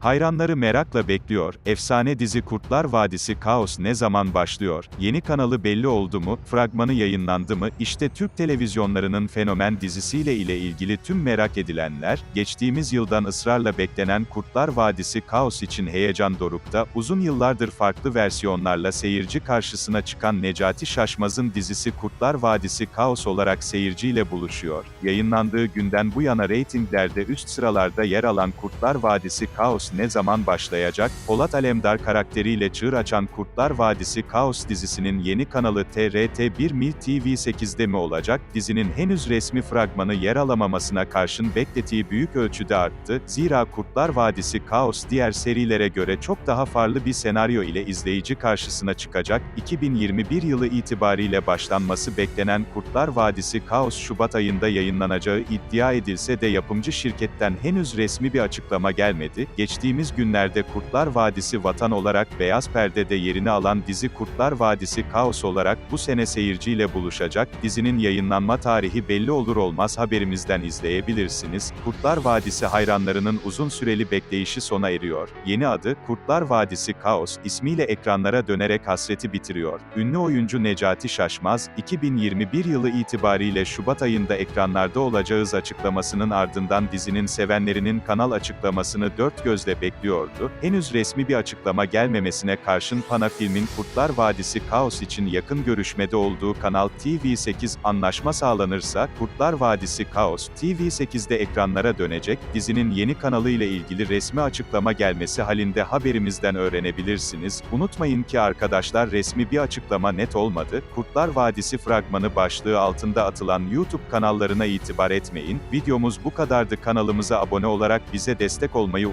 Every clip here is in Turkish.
Hayranları merakla bekliyor, efsane dizi Kurtlar Vadisi Kaos ne zaman başlıyor, yeni kanalı belli oldu mu, fragmanı yayınlandı mı, işte Türk televizyonlarının fenomen dizisiyle ile ilgili tüm merak edilenler, geçtiğimiz yıldan ısrarla beklenen Kurtlar Vadisi Kaos için heyecan dorukta, uzun yıllardır farklı versiyonlarla seyirci karşısına çıkan Necati Şaşmaz'ın dizisi Kurtlar Vadisi Kaos olarak seyirciyle buluşuyor. Yayınlandığı günden bu yana reytinglerde üst sıralarda yer alan Kurtlar Vadisi Kaos ne zaman başlayacak? Polat Alemdar karakteriyle çığır açan Kurtlar Vadisi Kaos dizisinin yeni kanalı TRT1 Mil TV8'de mi olacak? Dizinin henüz resmi fragmanı yer alamamasına karşın bekletiği büyük ölçüde arttı. Zira Kurtlar Vadisi Kaos diğer serilere göre çok daha farklı bir senaryo ile izleyici karşısına çıkacak. 2021 yılı itibariyle başlanması beklenen Kurtlar Vadisi Kaos Şubat ayında yayınlanacağı iddia edilse de yapımcı şirketten henüz resmi bir açıklama gelmedi. Geçtiğimiz günlerde Kurtlar Vadisi Vatan olarak Beyaz Perde'de yerini alan dizi Kurtlar Vadisi Kaos olarak bu sene seyirciyle buluşacak. Dizinin yayınlanma tarihi belli olur olmaz haberimizden izleyebilirsiniz. Kurtlar Vadisi hayranlarının uzun süreli bekleyişi sona eriyor. Yeni adı Kurtlar Vadisi Kaos ismiyle ekranlara dönerek hasreti bitiriyor. Ünlü oyuncu Necati Şaşmaz, 2021 yılı itibariyle Şubat ayında ekranlarda olacağız açıklamasının ardından dizinin sevenlerinin kanal açıklamasını dört gözle bekliyordu. Henüz resmi bir açıklama gelmemesine karşın Pana Film'in Kurtlar Vadisi Kaos için yakın görüşmede olduğu Kanal TV8 anlaşma sağlanırsa Kurtlar Vadisi Kaos TV8'de ekranlara dönecek. Dizinin yeni kanalı ile ilgili resmi açıklama gelmesi halinde haberimizden öğrenebilirsiniz. Unutmayın ki arkadaşlar resmi bir açıklama net olmadı. Kurtlar Vadisi fragmanı başlığı altında atılan YouTube kanallarına itibar etmeyin. Videomuz bu kadardı. Kanalımıza abone olarak bize destek olmayı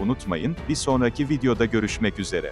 unutmayın. Bir sonraki videoda görüşmek üzere.